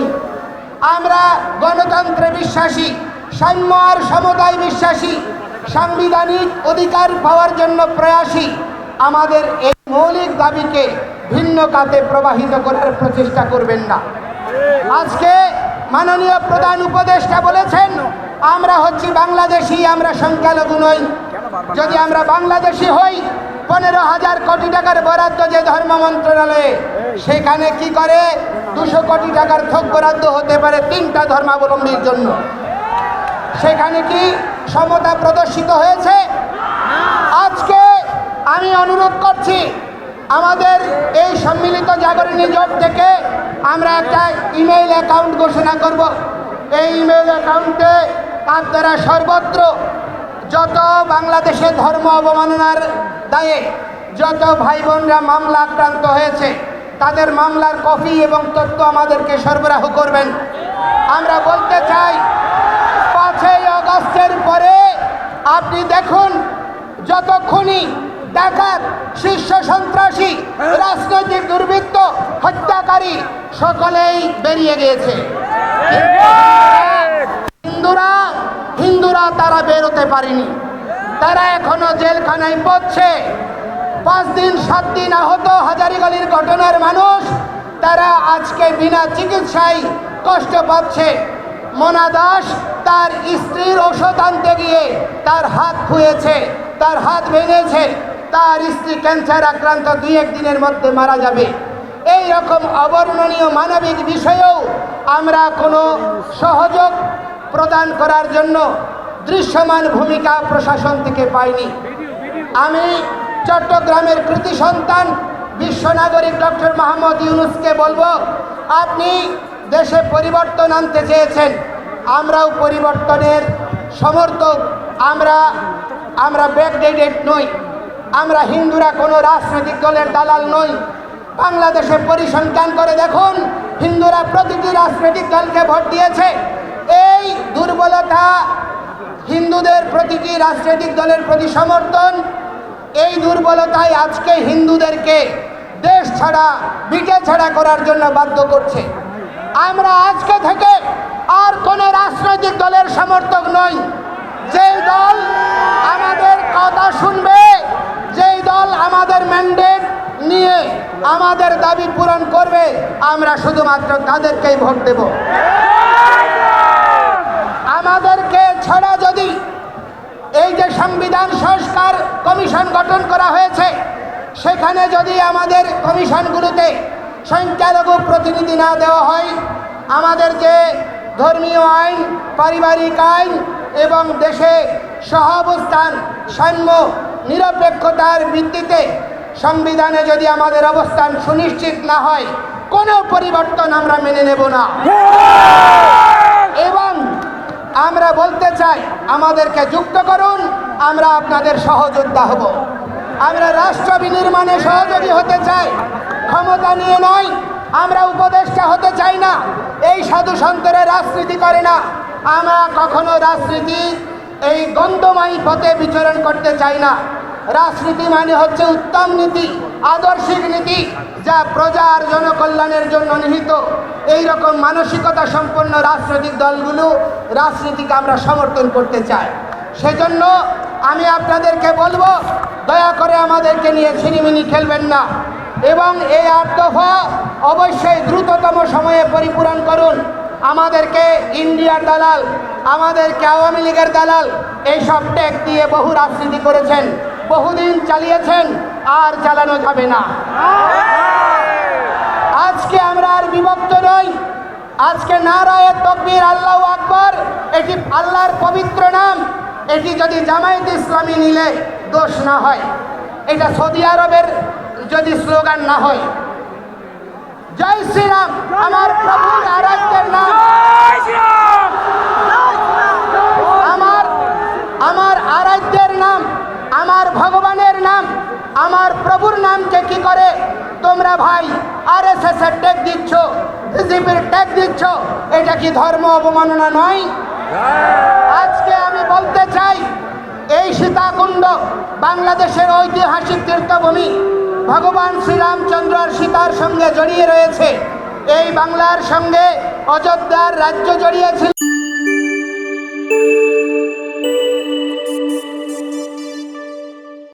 নই আমরা গণতন্ত্রে বিশ্বাসী, সাম্য আর সমতায় বিশ্বাসী, সাংবিধানিক অধিকার পাওয়ার জন্য প্রয়াসী, আমাদের এই মৌলিক দাবিকে ভিন্ন কাতে প্রবাহিত করার প্রচেষ্টা করবেন না। আজকে মাননীয় প্রধান উপদেষ্টা বলেছেন, আমরা হচ্ছি বাংলাদেশি, আমরা সংখ্যালঘু নই। যদি আমরা বাংলাদেশি হই পনেরো হাজার কোটি টাকার বরাদ্দ যে ধর্ম মন্ত্রণালয়ে, সেখানে কি করে দুশো কোটি টাকার থোক বরাদ্দ হতে পারে তিনটা ধর্মাবলম্বীর জন্য? সেখানে কি সমতা প্রদর্শিত হয়েছে? আজকে আমি অনুরোধ করছি, আমাদের এই সম্মিলিত জাগরণী জোট থেকে আমরা একটা ইমেইল অ্যাকাউন্ট ঘোষণা করব। এই ইমেইল অ্যাকাউন্টে আপনারা সর্বত্র যত বাংলাদেশে ধর্ম অবমাননার দায়ে যত ভাই বোনরা মামলা আক্রান্ত হয়েছে তাদের মামলার কপি এবং তথ্য আমাদেরকে সরবরাহ করবেন। আমরা বলতে চাই পাঁচই অগস্টের পরে আপনি দেখুন যত খুনি ডাকাত শীর্ষ সন্ত্রাসী রাজনৈতিক দুর্বৃত্ত হত্যাকারী সকলেই বেরিয়ে গিয়েছে। হিন্দুরা হিন্দুরা তারা বেরোতে পারেনি। তারা এখনও জেলখানায় পড়ছে। পাঁচ দিন, সাত দিন আহত হাজারিগলির ঘটনার মানুষ তারা আজকে বিনা চিকিৎসায় কষ্ট পাচ্ছে। মোনা দাস তার স্ত্রীর ওষুধ আনতে গিয়ে তার হাত খুয়েছে, তার হাত ভেঙেছে, তার স্ত্রী ক্যান্সার আক্রান্ত দুই একদিনের মধ্যে মারা যাবে। এই রকম অবর্ণনীয় মানবিক বিষয়েও আমরা কোনো সহযোগ প্রদান করার জন্য দৃশ্যমান ভূমিকা প্রশাসন থেকে পাইনি। আমি চট্টগ্রামের কৃতি সন্তান, বিশ্ব নাগরিক ডক্টর মোহাম্মদ ইউনুসকে বলব, আপনি দেশে পরিবর্তন আনতে চেয়েছেন, আমরাও পরিবর্তনের সমর্থক, আমরা আমরা ব্যাকডেটেড নই, আমরা হিন্দুরা কোনো রাজনৈতিক দলের দালাল নই। বাংলাদেশে পরিসংখ্যান করে দেখুন, হিন্দুরা প্রতিটি রাজনৈতিক দলকে ভোট দিয়েছে। এই দুর্বলতা হিন্দুদের প্রতিটি রাজনৈতিক দলের প্রতি সমর্থন, এই দুর্বলতাই আজকে হিন্দুদেরকে দেশ ছাড়া, বিটে ছাড়া করার জন্য বাধ্য করছে। আমরা আজকে থেকে আর কোনো রাজনৈতিক দলের সমর্থক নই। যেই দল আমাদের কথা শুনবে, যেই দল আমাদের ম্যান্ডেট নিয়ে আমাদের দাবি পূরণ করবে, আমরা শুধুমাত্র তাদেরকেই ভোট দেব আমাদেরকে ছাড়া যদি এই যে সংবিধান সংস্কার কমিশন গঠন করা হয়েছে সেখানে যদি আমাদের কমিশনগুলোতে সংখ্যালঘু প্রতিনিধি না দেওয়া হয় আমাদের যে ধর্মীয় আইন পারিবারিক আইন এবং দেশে সহাবস্থান সাম্য নিরপেক্ষতার ভিত্তিতে সংবিধানে যদি আমাদের অবস্থান সুনিশ্চিত না হয় কোনো পরিবর্তন আমরা মেনে নেব না। এবং আমরা বলতে চাই, আমাদেরকে যুক্ত করুন, আমরা আপনাদের সহযোদ্ধা হব। আমরা রাষ্ট্র বিনির্মাণে সহযোগী হতে চাই, ক্ষমতা নিয়ে নয়, আমরা উপদেষ্টা হতে চাই না, এই সাধু সন্তরা রাজনীতি করে না। আমরা কখনো রাজনীতি, এই গন্ধময়ী পথে বিচরণ করতে চাই না। রাজনীতি মানে হচ্ছে উত্তম নীতি। আদর্শিক নীতি যা প্রজার জনকল্যাণের জন্য নিহিত। এই রকম মানসিকতা সম্পন্ন রাজনৈতিক দলগুলো রাজনীতিকে আমরা সমর্থন করতে চাই। সেজন্য আমি আপনাদেরকে বলব, দয়া করে আমাদেরকে নিয়ে ছিনিমিনি খেলবেন না এবং এই আট অবশ্যই দ্রুততম সময়ে পরিপূরণ করুন। আমাদেরকে ইন্ডিয়ার দালাল, আমাদেরকে আওয়ামী লীগের দালাল, এইসব ট্যাগ দিয়ে বহু রাজনীতি করেছেন, বহুদিন চালিয়েছেন। আর চালানো যাবে না। আজকে আমরা আর বিভক্ত নই। আজকে নারায়ের তকবীর আল্লাহ আকবর, এটি আল্লাহর পবিত্র নাম। এটি যদি জামায়াত ইসলামী নিলে দোষ না হয়। এটা সৌদি আরবের যদি স্লোগান না হয়। জয় শ্রীরাম, আমার প্রভুর আরাধ্যের নাম আমার আমার আরাধ্যের নাম আমার ভগবানের নাম আমার প্রভুর নামকে কি করে? তোমরা ভাই আর এস এস এর ট্যাগ দিচ্ছ বিজেপির ট্যাগ দিচ্ছ এটা কি ধর্ম অবমাননা নয়? আজকে আমি বলতে চাই এই সীতাকুণ্ড বাংলাদেশের ঐতিহাসিক তীর্থভূমি ভগবান শ্রীরামচন্দ্র আর সীতার সঙ্গে জড়িয়ে রয়েছে। এই বাংলার সঙ্গে অযোধ্যার রাজ্য জড়িয়েছিল